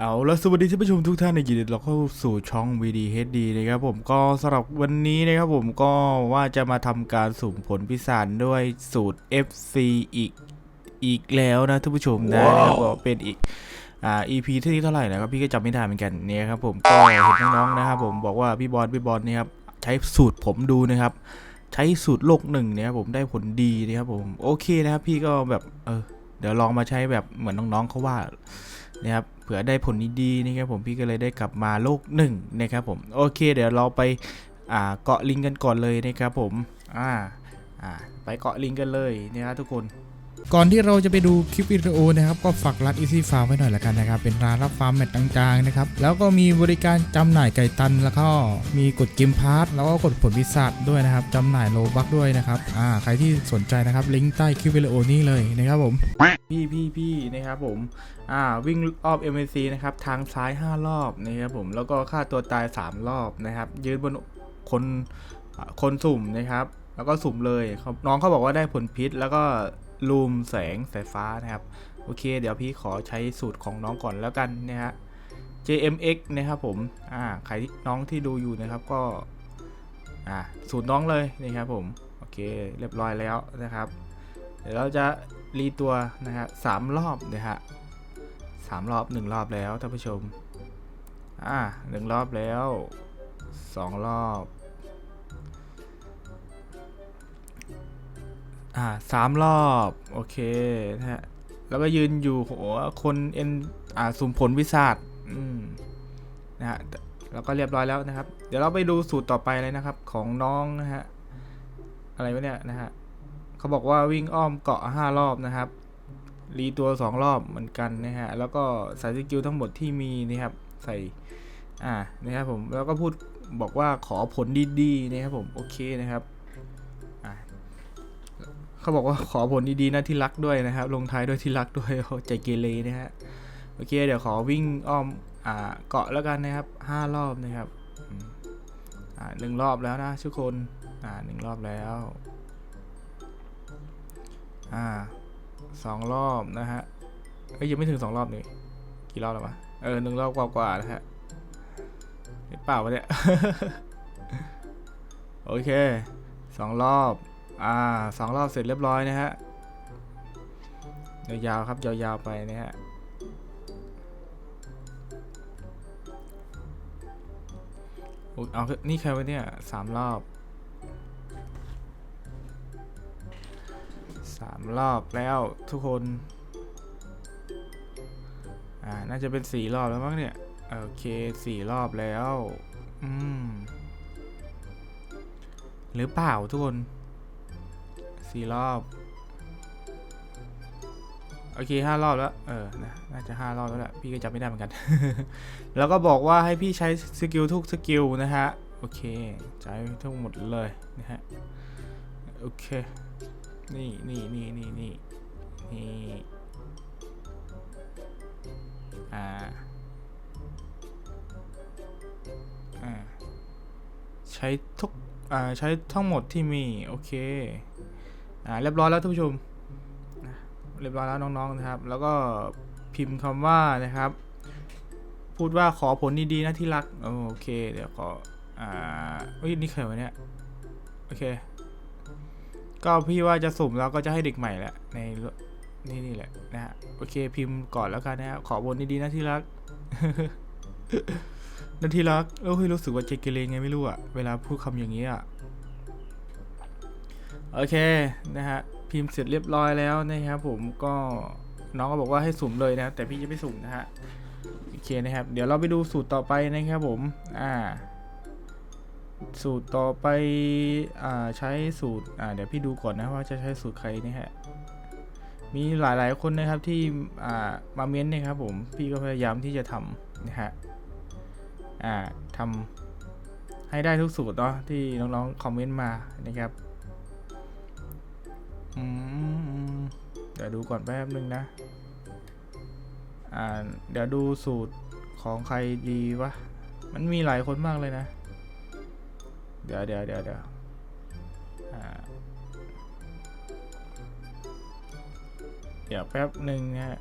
เอาแล้วสวัสดีท่านผู้ชมทุกท่านในยินดีต้อนรับเข้าสู่ช่อง VDHD นะครับผมก็สำหรับวันนี้นะครับผมก็ว่าจะมาทำการสุ่มผลพิศาจด้วยสูตร FC อีกอีกแล้วนะท่านผู้ชมนะแล้วก็เป็นอีกอ่า EP ที่เท่าไหร่นะครับพี่ก็จำไม่ได้เหมือนกันเนี่ยครับผมก็เห็นน้องๆนะครับผมบอกว่าพี่บอลพี่บอลนี่ครับใช้สูตรผมดูนะครับ ใช้สูตรโลกหนึ่งเนี่ยครับผมได้ผลดีนะครับผมโอเคนะครับพี่ก็แบบเออเดี๋ยวลองมาใช้แบบเหมือนน้องๆเขาว่านะครับ ผื่อได้ผลดีๆนะครับผมพี่ก็เลยได้กลับมาโลกหนึ่งนะครับผมโอเค เดี๋ยวเราไปอ่าเกาะลิงกันก่อนเลยนะครับผมอ่าอ่าไปเกาะลิงกันเลยนะครับทุกคน ก่อนที่เราจะไปดูคลิปวิดีโอนะครับก็ฝากรัด Easy Farm ไว้หน่อยละกันนะครับเป็นร้านรับฟาร์มแมตต่างๆนะครับแล้วก็มีบริการจำหน่ายไก่ตัน แล้วก็มีกดกิมพาร์ทแล้วก็กดผลพิศาจด้วยนะครับจำหน่ายโลบักด้วยนะครับอ่าใครที่สนใจนะครับลิงก์ใต้คลิปวิดีโอนี้เลยนะครับผมพี่พี่พี่นะครับผมอ่าวิ่งรอบ m อ c นะครับทางซ้าย 5 รอบนะครับผมแล้วก็ฆ่าตัวตาย 3 รอบนะครับยืนบนคนคนสุ่มนะครับ แล้วก็สุ่มเลยน้องเขาบอกว่าได้ผลพิษแล้วก็ ลูมแสงสายฟ้านะครับ โอเค เดี๋ยวพี่ขอใช้สูตรของน้องก่อนแล้วกันนะฮะ JMX นะครับผม อ่า ใครน้องที่ดูอยู่นะครับก็ อ่า สูตรน้องเลยนะครับผม โอเค เรียบร้อยแล้วนะครับ เดี๋ยวเราจะรีตัวนะฮะสามรอบนะฮะสามรอบหนึ่งรอบแล้วท่านผู้ชม อ่าหนึ่งรอบแล้วสองรอบ อ่าสามรอบ โอเคนะฮะ แล้วก็ยืนอยู่โหคนเอ็นอ่าสุ่มผลวิสาดอืมนะฮะแล้วก็เรียบร้อยแล้วนะครับ เดี๋ยวเราไปดูสูตรต่อไปเลยนะครับ ของน้องนะฮะ อะไรวะเนี่ยนะฮะเขาบอกว่าวิ่งอ้อมเกาะ5รอบนะครับ รีตัว2รอบเหมือนกันนะฮะ แล้วก็ใส่สกิลทั้งหมดที่มีนะครับ ใส่ อ่า นะครับผม แล้วก็พูดบอกว่าขอผลดีๆนะครับผม โอเคนะครับ เขาบอกว่าขอผลดีๆนะที่รักด้วยนะครับ ลงท้ายด้วยที่รักด้วยใจเกเรนะฮะโอเคเดี๋ยวขอวิ่งอ้อมอ่าเกาะแล้วกันนะครับ5รอบนะครับอ่าหนึ่งรอบแล้วนะทุกคนอ่าหนึ่งรอบแล้วอ่าสองรอบนะฮะเอ้ยยังไม่ถึงสองรอบนี่กี่รอบแล้ววะเออหนึ่งรอบกว่าๆนะฮะเปล่าวะเนี่ย โอเคสองรอบ อ่าสองรอบเสร็จเรียบร้อยนะฮะยาวๆครับยาวๆไปนะฮะเอานี่ใครวะเนี่ยสามรอบสามรอบแล้วทุกคน อ่า น่าจะเป็นสี่รอบแล้วมั้งเนี่ย โอเคสี่รอบแล้ว อืม หรือเปล่าทุกคน สี่รอบ โอเคห้ารอบแล้ว เออนะน่าจะห้ารอบแล้วแหละพี่ก็จำไม่ได้เหมือนกัน แล้วก็บอกว่าให้พี่ใช้สกิลทุกสกิลนะฮะ โอเคใช้ทั้งหมดเลยนะฮะ โอเค นี่นี่นี่นี่นี่นี่อ่าอ่าใช้ทุกอ่าใช้ทั้งหมดที่มี โอเค อ่าเรียบร้อยแล้วท่านผู้ชมเรียบร้อยแล้วน้องๆนะครับ แล้วก็พิมพ์คำว่านะครับ พูดว่าขอผลดีๆนะที่รักโอเค เดี๋ยวขออ่าเฮ้ยนี่ใครวะเนี่ยโอเค ก็พี่ว่าจะสุ่มแล้วก็จะให้เด็กใหม่แหละในนี่นี่แหละนะฮะโอเคพิมพ์ก่อนแล้วกันนะฮะขอบนดีๆนะที่รักนะที่รักเอ้ยรู้สึกว่าเจเกเรไงไม่รู้อะเวลาพูดคำอย่างนี้อะ โอเคนะฮะพิมพ์เสร็จเรียบร้อยแล้วนะครับผมก็น้องก็บอกว่าให้สุ่มเลยนะแต่พี่จะไม่สุ่มนะฮะโอเคนะครับ เดี๋ยวเราไปดูสูตรต่อไปนะครับผมอ่าสูตรต่อไปอ่าใช้สูตรอ่าเดี๋ยวพี่ดูก่อนนะว่าจะใช้สูตรใครนี่ฮะมีหลายๆคนนะครับที่อ่ามาเม้นต์นะครับผมพี่ก็พยายามที่จะทำนะฮะอ่าทำให้ได้ทุกสูตรเนาะที่น้องๆคอมเมนต์มานะครับ เดี๋ยวดูก่อนแป๊บนึงนะ อ่า เดี๋ยวดูสูตรของใครดีวะ มันมีหลายคนมากเลยนะ เดี๋ยวเดี๋ยวเดี๋ยวเดี๋ยวเดี๋ยวแป๊บหนึ่งนะฮะ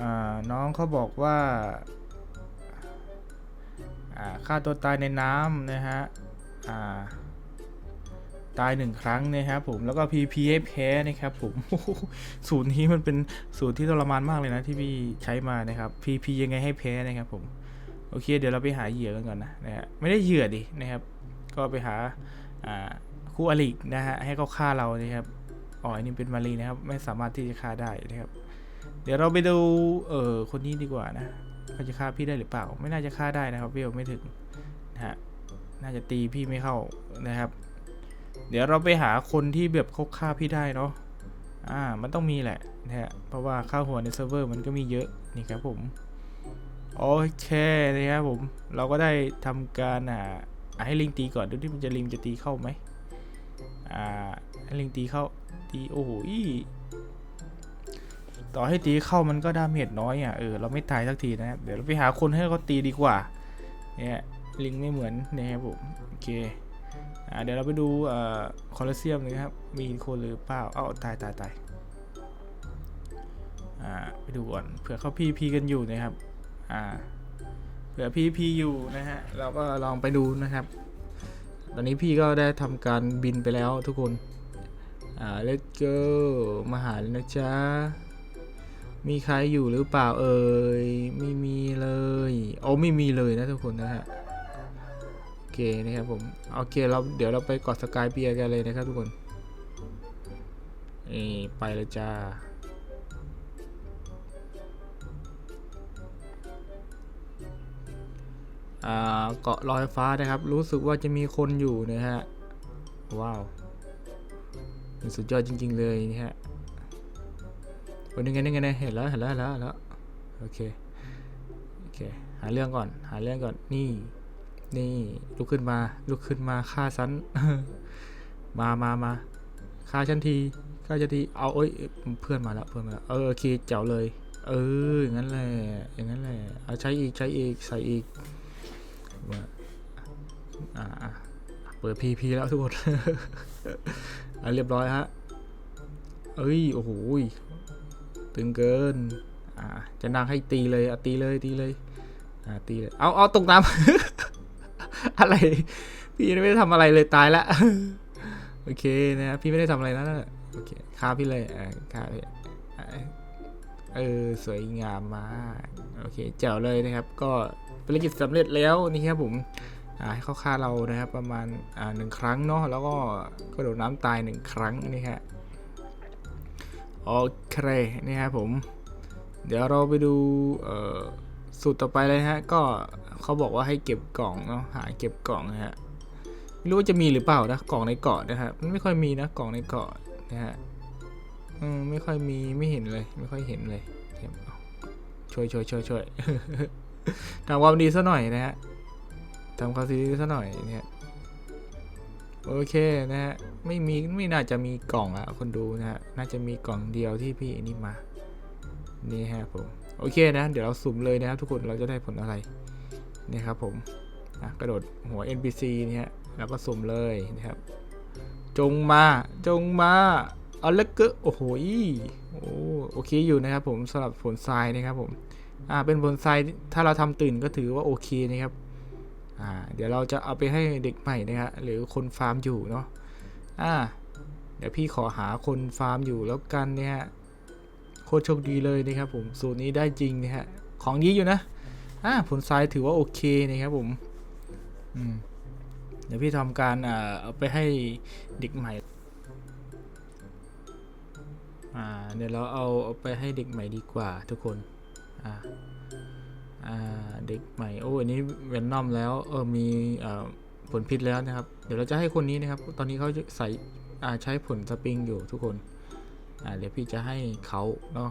อ่าน้องเขาบอกว่าอ่าฆ่าตัวตายในน้ำนะฮะ อ่า ตายหนึ่งครั้งนะครับผมแล้วก็ PP ให้แพ้นะครับผมสูตรนี้มันเป็นสูตรที่ทรมานมากเลยนะที่พี่ใช้มานะครับ PP ยังไงให้แพ้นะครับผมโอเคเดี๋ยวเราไปหาเหยื่อกันก่อนนะนะฮะไม่ได้เหยื่อดินะครับ ก็ไปหาคู่อรินะฮะให้เขาฆ่าเรานะครับอ๋ออันนี้เป็นมารีนะครับ ไม่สามารถที่จะฆ่าได้นะครับ เดี๋ยวเราไปดูเออคนนี้ดีกว่านะเขาจะฆ่าพี่ได้หรือเปล่า ไม่น่าจะฆ่าได้นะครับเวลไม่ถึงนะฮะน่าจะตีพี่ไม่เข้านะครับ เดี๋ยวเราไปหาคนที่แบบเขาฆ่าพี่ได้เนาะอ่ามันต้องมีแหละนะฮะเพราะว่าค่าหัวในเซิร์ฟเวอร์มันก็มีเยอะนี่ครับผมโอเคนะครับผมเราก็ได้ทำการอ่าให้ลิงตีก่อนดูที่มันจะลิงจะตีเข้าไหมอ่าให้ลิงตีเข้าตีโอ้โหต่อให้ตีเข้ามันก็ดาเมจน้อยอะเออเราไม่ตายสักทีนะครับเดี๋ยวเราไปหาคนให้เขาตีดีกว่าเนี่ยลิงไม่เหมือนนะครับผมโอเค เดี๋ยวเราไปดูเอ่อคอลเซียมนะครับ มีคนหรือเปล่าเอ้าตายตายตายอ่าไปดูก่อนเผื่อเขาพีพีกันอยู่นะครับ อ่าเผื่อพีพีอยู่นะฮะ เราก็ลองไปดูนะครับ ตอนนี้พี่ก็ได้ทำการบินไปแล้วทุกคน อ่า let's go มาหาเลยนะจ๊ะ มีใครอยู่หรือเปล่าเอ่ย ไม่มีเลย โอ้ไม่มีเลยนะทุกคนนะฮะ เคนะครับผมโอเคเราเดี๋ยวเราไปกอดสกายเบียกันเลยนะครับทุกคนนี่ไปเลยจ้าเกาะลอยฟ้านะครับ รู้สึกว่าจะมีคนอยู่นะฮะ ว้าวสุดยอดจริง ๆ เลยนะฮะวันนึงไงนึงไงเห็นแล้วเห็นแล้วเห็นแล้วเห็นแล้วโอเคโอเคหาเรื่องก่อนหาเรื่องก่อนนี่ นี่ ลุกขึ้นมา ลุกขึ้นมาฆ่าฉันมามามาฆ่าฉันทีฆ่าฉันที เอาเอ้ย เพื่อนมาแล้วเพื่อนมาแล้วเออโอเคเจ๋วเลย เอออย่างนั้นแหละอย่างนั้นแหละเอาใช้อีกใช้อีกใส่อีกว่าอ่าเปิดพีพีแล้วทุกคนอะเรียบร้อยฮะเอ้ยโอ้โหตึงเกินอ่าจะนั่งให้ตีเลยอะตีเลยตีเลยอ่าตีเลยเอาเอาตกน้ำ อะไร พี่ไม่ได้ทำอะไรเลยตายละโอเคนะพี่ไม่ได้ทำอะไรนะั่นโอเคฆ่าพี่เลยอ่าฆ่าพี่เออสวยงามมากโอเคแจ๋วเลยนะครับ ก็ภารกิจสำเร็จแล้วนี่ครับผมอ่าให้เขาฆ่าเรานะครับ ประมาณอ่าหนึ่งครั้งเนาะแล้วก็กระโดดน้ำตายหนึ่งครั้งนี่ฮะโอเคนี่ครับผม เดี๋ยวเราไปดูสูตรต่อไปเลยฮะก็ เขาบอกว่าให้เก็บกล่องเนาะหาเก็บกล่องนะฮะไม่รู้ว่าจะมีหรือเปล่านะกล่องในเกาะนะฮะมันไม่ค่อยมีนะกล่องในเกาะนะฮะอืมไม่ค่อยมีไม่เห็นเลย ไม่ค่อยเห็นเลยเห็นเอาช่วยช่วยช่วยช่วยทำความดีซะหน่อยนะฮะทำความดีซะหน่อยเนี่ยโอเคนะฮะไม่มีไม่น่าจะมีกล่องอะคนดูนะฮะน่าจะมีกล่องเดียวที่พี่นี่มานี่ฮะผมโอเคนะ เดี๋ยวเราสุ่มเลยนะครับทุกคนเราจะได้ผลอะไร นี่ครับผมอะกระโดดหัว NPC นี่ฮะแล้วก็สุ่มเลยนะครับ จงมาจงมาเอาเล็กเกอโอ้โหอีโอ้โอเคอยู่นะครับผมสำหรับผลทรายนะครับผมอ่าเป็นผลทรายถ้าเราทำตื่นก็ถือว่าโอเคนะครับอ่าเดี๋ยวเราจะเอาไปให้เด็กใหม่นะฮะหรือคนฟาร์มอยู่เนาะอ่าเดี๋ยวพี่ขอหาคนฟาร์มอยู่แล้วกันเนี่ยโคตรโชคดีเลยนะครับผมสูตรนี้ได้จริงนะฮะของดีอยู่นะ อ่าผลทรายถือว่าโอเคนะครับผมอืมเดี๋ยวพี่ทำการอ่าเอาไปให้เด็กใหม่ อ่าเดี๋ยวเราเอาเอาไปให้เด็กใหม่ดีกว่าทุกคน อ่าอ่าเด็กใหม่โอ้อันนี้เวนนอมแล้วเออมีเอ่อผลพิษแล้วนะครับ เดี๋ยวเราจะให้คนนี้นะครับ ตอนนี้เขาใส่อ่าใช้ผลสปริงอยู่ทุกคน อ่าเดี๋ยวพี่จะให้เขาเนาะ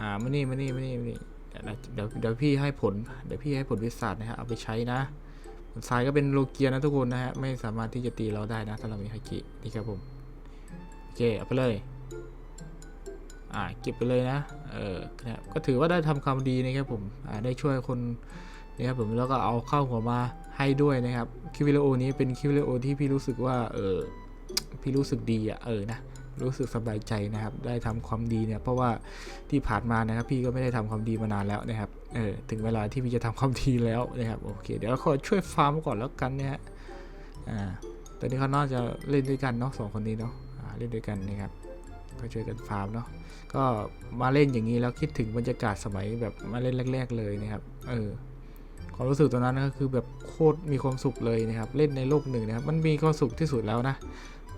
อ่ามานี่มานี่มานี่มานี่ เดี๋ยวเดี๋ยวเดี๋ยวพี่ให้ผล เดี๋ยวพี่ให้ผลวิสาดนะฮะเอาไปใช้นะผลทรายก็เป็นโลเกียนะทุกคนนะฮะ ไม่สามารถที่จะตีเราได้นะถ้าเรามีฮากินี่ครับผม โอเค เอาไปเลย อ่า เก็บไปเลยนะ เออนะครับก็ถือว่าได้ทำความดีนะครับผม อ่า ได้ช่วยคนนะครับผม แล้วก็เอาเข้าหัวมาให้ด้วยนะครับ คลิปวิดีโอนี้เป็นคลิปวิดีโอที่พี่รู้สึกว่า เออ พี่รู้สึกดีอะ เออ นะ รู้สึกสบายใจนะครับ ได้ทำความดีเนี่ย เพราะว่าที่ผ่านมานะครับ พี่ก็ไม่ได้ทำความดีมานานแล้วนะครับ เออ ถึงเวลาที่พี่จะทำความดีแล้วนะครับ โอเค เดี๋ยวขอช่วยฟาร์มก่อนแล้วกันนะฮะอ่า ตอนนี้เขาน่าจะเล่นด้วยกันเนาะสองคนนี้เนาะเล่นด้วยกันนะครับก็ช่วยกันฟาร์มเนาะ ก็มาเล่นอย่างนี้แล้วคิดถึงบรรยากาศสมัยแบบมาเล่นแรก ๆ เลยนะครับ เออความรู้สึกตอนนั้นก็คือแบบโคตรมีความสุขเลยนะครับ เล่นในโลกหนึ่งนะครับ มันมีความสุขที่สุดแล้วนะ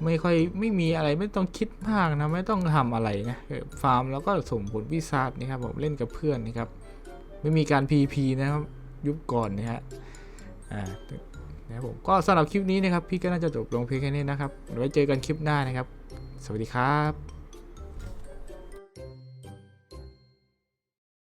ไม่ค่อยไม่มีอะไรไม่ต้องคิดมากนะไม่ต้องทำอะไรนะฟาร์มแล้วก็ส่งผลพิซาจนะครับผมเล่นกับเพื่อนนะครับ ไม่มีการ PP นะครับยุบก่อนนะฮะอ่านะครับผมก็สำหรับคลิปนี้นะครับ พี่ก็น่าจะจบลงเพียงแค่นี้นะครับไว้เจอกันคลิปหน้านะครับ สวัสดีครับ